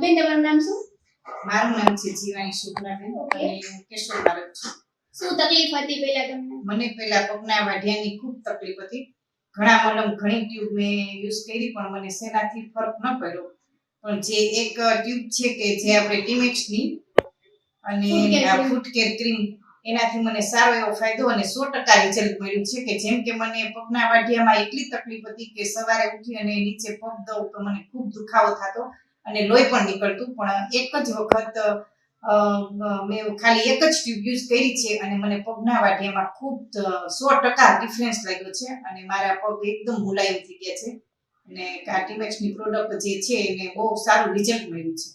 બેન તમારું નામ શું? મારું નામ છે જીવાની શુક્લાબેન. અને હું બાળક છું. શું તકલીફ હતી પહેલા તમને? મને પહેલા પગના વાઢિયાની ખૂબ તકલીફ હતી. ઘણા મલમ ઘણી ટ્યુબ મેં યુઝ કરી પણ મને સેનાથી ફરક ન પડ્યો. પણ જે એક ટ્યુબ છે કે જે આપણે ટીમેક્સની અને આ ફૂટ કેર ક્રીમ એનાથી મને સારો એવો ફાયદો અને સો ટકા રિઝલ્ટ મળ્યું છે કે જેમ કે મને પગના વાઢિયામાં એટલી તકલીફ હતી કે સવારે ઉઠી અને નીચે પગ દઉં તો મને ખૂબ દુખાવો થતો. અને લોહી પણ નીકળતું. પણ એક જ વખત મેં ખાલી એક જ ટ્યુબ યુઝ કરી છે અને મને પગના વાઢિયામાં ખૂબ સો ટકા ડિફરન્સ લાગ્યો છે અને મારા પગ એકદમ મુલાયમ થઈ ગયા છે. અને કાર્ટિમેક્સની પ્રોડક્ટ જે છે એને બહુ સારું રિઝલ્ટ મળ્યું છે.